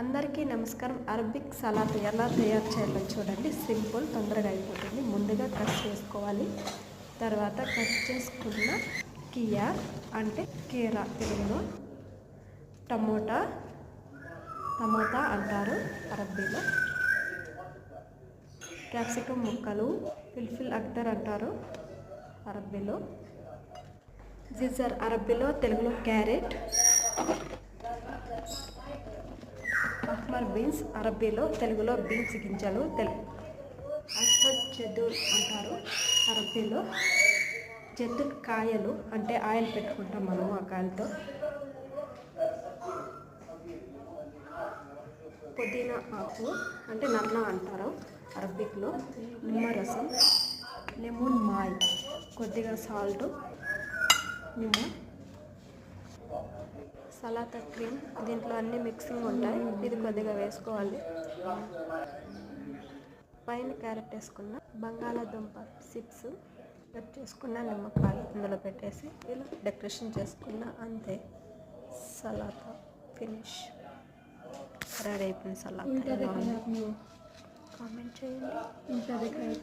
అందరికీ నమస్కారం. Arabic salad ఎలా తయారు చేయాలో చూడండి. సింపుల్ తొందరగా అయిపోతుంది. ముందుగా కట్ చేసుకోవాలి. తర్వాత కట్ చేసుకున్న కియా అంటే కీరా తెలుగులో టమోటా టమోటా అంటారు అరబ్బీలో. క్యాప్సికమ్ ముక్కలు ఫిల్ఫిల్ అక్తర్ అంటారు అరబ్బీలో. జిజర్ అరబ్బీలో తెలుగులో క్యారెట్. అహ్మర్ బీన్స్ అరబ్బీలో తెలుగులో బీన్స్ గింజలు తెలు అసద్ జదూర్ అంటారు. అరబ్బీలో చెద్దు కాయలు అంటే ఆయిల్ పెట్టుకుంటాం మనం ఆ కాయలతో. పుదీనా ఆకు అంటే నన్న అంటారు అరబిక్లో నిమ్మరసం లెమన్ మాయ్ కొద్దిగా సాల్ట్ నిమ్మ సలాతా క్రీమ్ దీంట్లో అన్ని మిక్సింగ్ ఉంటాయి. ఇది కొద్దిగా వేసుకోవాలి. పైన క్యారెట్ వేసుకున్న బంగాళాదుంప చిప్స్ కట్ చేసుకున్న నిమ్మకాయలు ఇందులో పెట్టేసి ఇలా డెకరేషన్ చేసుకున్న అంతే. సలాతా ఫినిష్. రెడీ అయిపోయింది సలాతా? కామెంట్ చేయండి.